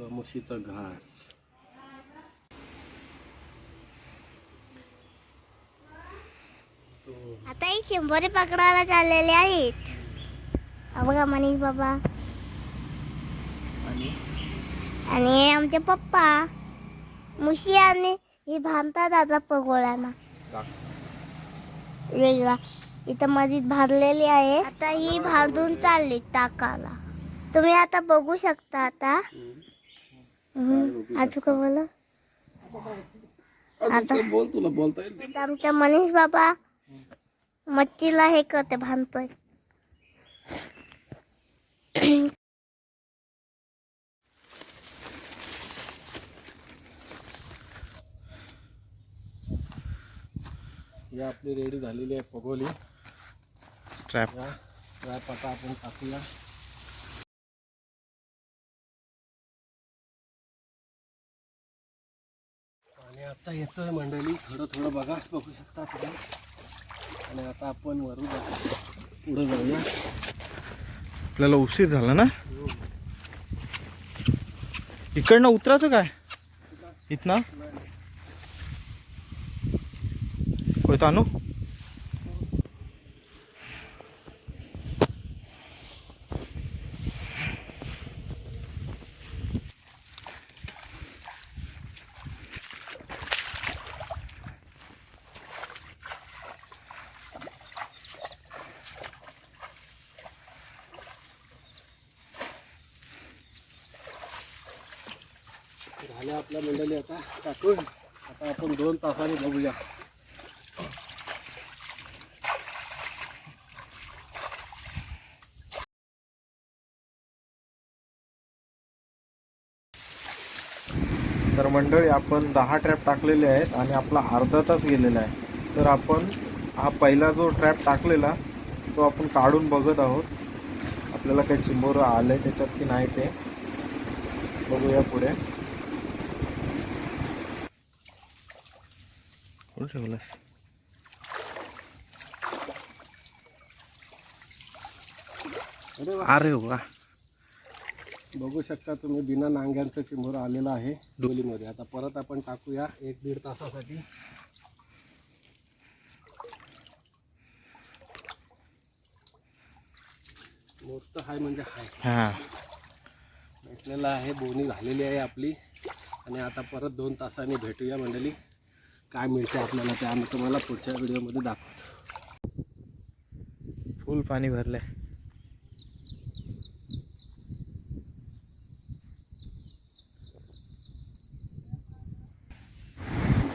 बघा म्हशीचा घास. आता ही चिंबोरी पकडायला चाललेले आहेत. बघा मनीष बाबा. आणि? आमचे पप्पा. मुशी आणि ही बांधतात आता पगोळ्यांना. वेगळा. इथं मधीत बांधलेली आहे. आता ही बांधून चालली टाकाला तुम्ही आता बघू शकता आता. का बोला आता बोल तुला बोलता येईल आमच्या मनीष बाबा मच्छीला हे करते बांधतोय ही आपली रेडी झालेली आहे पगोली. ट्रॅप या ट्रॅप आता आपण टाकूया. आता येतोय मंडळी. थोडं थोडं बघा बघू शकता तुम्ही. आणि आता आपण वरून पुढे जाऊया. आपल्याला उशीर झाला ना? इकडनं उतरायचं काय? इथनं? होय आणू झाल्या आपल्या मंडळी आता. टाकून आता आपण दोन तासाने बघूया. तर मंडळी आपण दहा ट्रॅप टाकलेले आहेत आणि आपला अर्धा तास गेलेला आहे. तर आपण हा पहिला जो ट्रॅप टाकलेला तो आपण काढून बघत आहोत. आपल्याला काही चिंबोरं आलं आहे त्याच्यात की नाही ते. बघूया पुढे. ठेवलंस अरे वा. बघू शकता तुम्ही बिना नांग्यांचं चिंबोर आलेलं आहे डोलीमध्ये आता परत आपण टाकूया एक दीड तासासाठी. मोठं हाय म्हणजे हाय. हां. भेटलेलं आहे बोनी झालेली आहे आपली. आणि आता परत दोन तासांनी भेटूया मंडळी. काय मिळते आपल्याला ते आम्ही तुम्हाला पुढच्या व्हिडिओमध्ये दाखवतो. फुल पाणी भरलंय.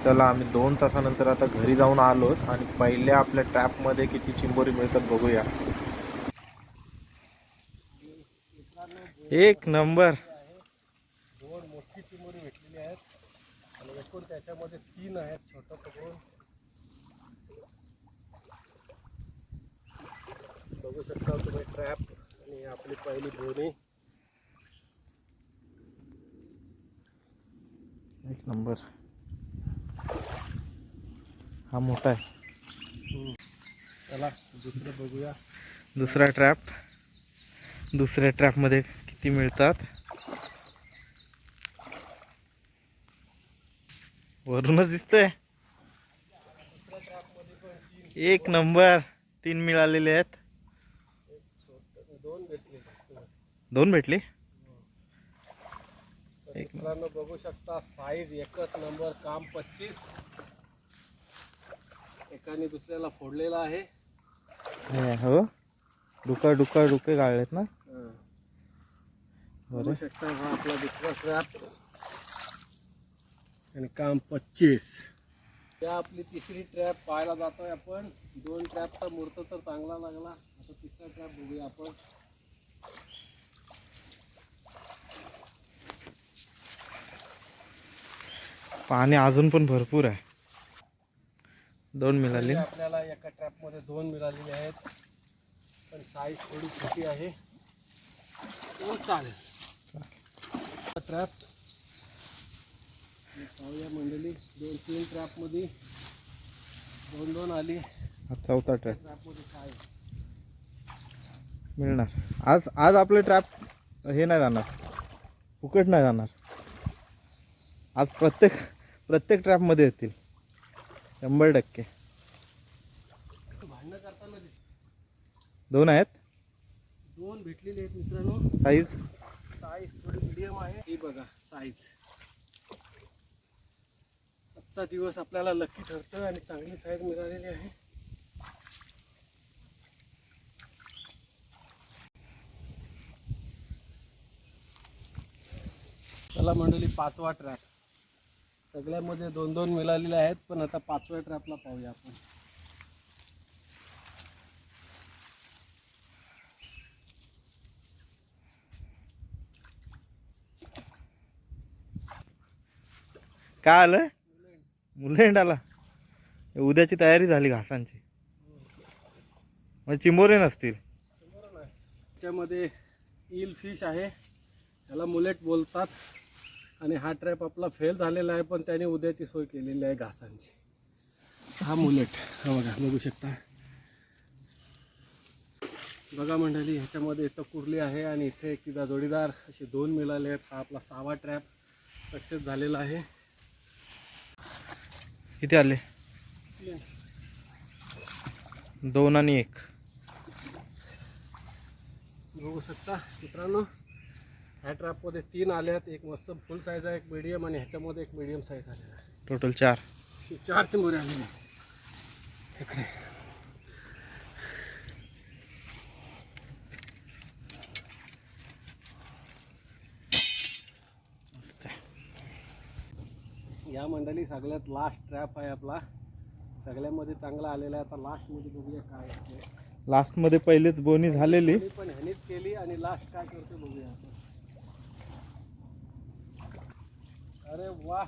चला आम्ही दोन तासानंतर आता घरी जाऊन आलो आणि पहिल्या आपल्या ट्रॅपमध्ये किती चिंबोरी मिळतात बघूया. एक नंबर दोन मोठी चिमुरी भेटलेली आहेत आणि त्याच्यामध्ये तीन आहेत छोटं पकडून बघू शकता तुम्ही ट्रॅप आणि आपली पहिली बोनी. एक नंबर. हा मोठा आहे. चला दुसरं बघूया. दुसरा ट्रॅप दुसऱ्या ट्रॅपमध्ये किती मिळतात? वरूनच दिसतंय. एक नंबर. तीन मिळालेले आहेत. दोन भेटले. दोन भेटली? तर मित्रांनो बघू शकता साईज एकच नंबर काम पच्चीस. एकाने दुसऱ्याला फोडलेला आहे. हे, डुका डुका डुके गाळलेत ना? बघू शकता हा आपला दुसरा ट्रॅप आणि काम पच्चीस. त्या आपली तिसरी ट्रॅप पाहायला जातोय आपण. दोन ट्रॅपचा मुहूर्त तर चांगला लागला. आता तिसरा ट्रॅप बघूया आपण. पाणी अजून पण भरपूर आहे. दोन मिळाले. आपल्याला एका ट्रॅपमध्ये दोन मिळालेले आहेत. पण साईज थोडी छोटी आहे. तो चालेल. ट्रॅप पाहूया मंडळी दोन तीन ट्रॅपमध्ये दोन दोन आली. हा चौथा ट्रॅप ट्रॅपमध्ये काय? मिळणार. आज आज आपले ट्रॅप हे नाही जाणार. फुकट नाही जाणार. आज प्रत्येक प्रत्येक ट्रॅपमध्ये येतील. शंभर टक्के. भांडणं करताना दिस दोन आहेत? दोन भेटलेले आहेत मित्रांनो. साईज साईज थोडी मिडियम आहे. ही बघा साईज आजचा दिवस आपल्याला लकी ठरतो आणि चांगली साईज मिळालेली आहे. चला मंडळी पाचवा ट्रॅप सगळ्यामध्ये दोन दोन मिळालेले आहेत पण आता पाचव्या ट्रॅपला पाहूया आपण. काय आलं? मुलेंडाला उद्याची तयारी झाली घासांची. म्हणजे चिंबोरे नसतील. त्याच्यामध्ये ईल फिश आहे. त्याला मुलेट बोलतात. आणि हा ट्रॅप आपला फेल झालेला आहे पण त्याने उद्याची सोय केलेली आहे घासांची. हा मुलेट. हा बघा बघू शकता. बघा मंडळी ह्याच्यामध्ये इथं कुर्ली आहे आणि इथे एक तिचा जोडीदार. असे दोन मिळाले आहेत. हा आपला सहावा ट्रॅप सक्सेस झालेला आहे. किती आले? दोन आणि एक. बघू शकता मित्रांनो ह्या ट्रॅपमध्ये तीन आले आहेत एक मस्त फुल साईज आहे एक मीडियम आणि ह्याच्यामध्ये एक मीडियम साईज आलेला आहे. टोटल चार. अशी चार चिंबोरे आलेले आहेत. इकडे. या मंडळी सगळ्यात लास्ट ट्रॅप आहे आपला. सगळ्यामध्ये चांगला आलेला आहे. आता लास्टमध्ये बघूया काय ते. लास्टमध्ये पहिलेच बोनी झालेली. मी पण ह्यानीच केली आणि लास्ट काय करते बघूया आपण. अरे वा.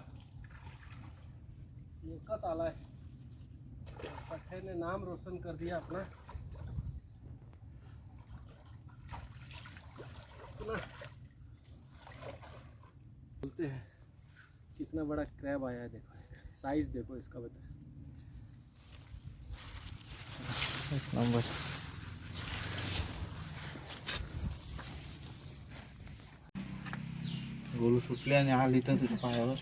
एकच आलाय. पठ्ठे ने नाम रोशन कर दिया अपना बोलते. हैं कितना बड़ा क्रैब आया है देखो। साइज देखो इसका बता नंबर गोलू सुटले आणि आली तर तुझ्या पायावर.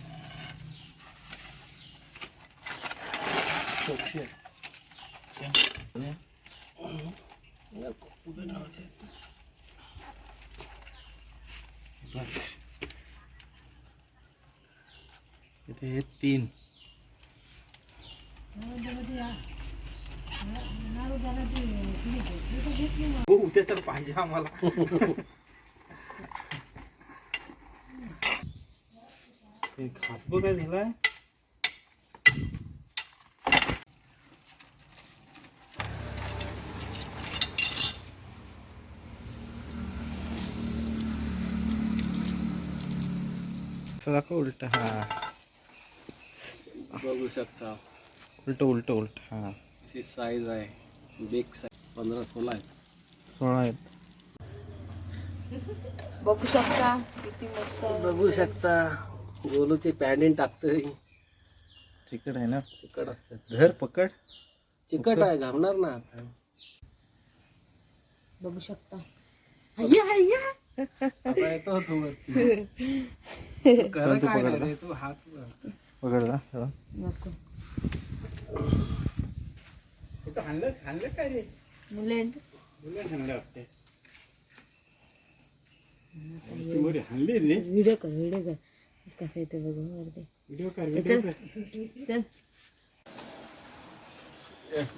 इथे हे तीन. हो, उद्या तर पाहिजे आम्हाला. हे काय झालाय? दाखव उलट? हा. बघू शकता. उलट उलट उलट हा. अशी साईज आहे. बिग साईज पंधरा सोळा आहे सोळा आहेत. बघू शकता किती मस्त आहे. बघू शकता. गोलूची पॅन्टीन टाकतोय. चिकट आहे ना? चिकट असतात धर पकड. चिकट आहे घालणार ना आता. बघू शकता. येतो तू वरती. तू खरं तू काय पकड नाही रे, तू हात वर. पकड जा जरा. नको रे. व्हिडिओ कर व्हिडिओ कर. कसं येते बघू वरती. चल. चल.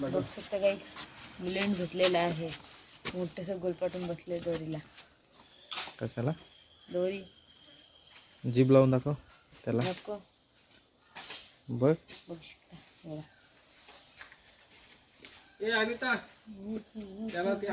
बघू शकता काही मुलेंड घेतलेला आहे. मोठस गोलपाटून बसले दोरीला. कशाला? दोरी. जीभ लावून दाखव त्याला. नको. बघ बघू शकता. बघा. ए अनिता. त्याला ती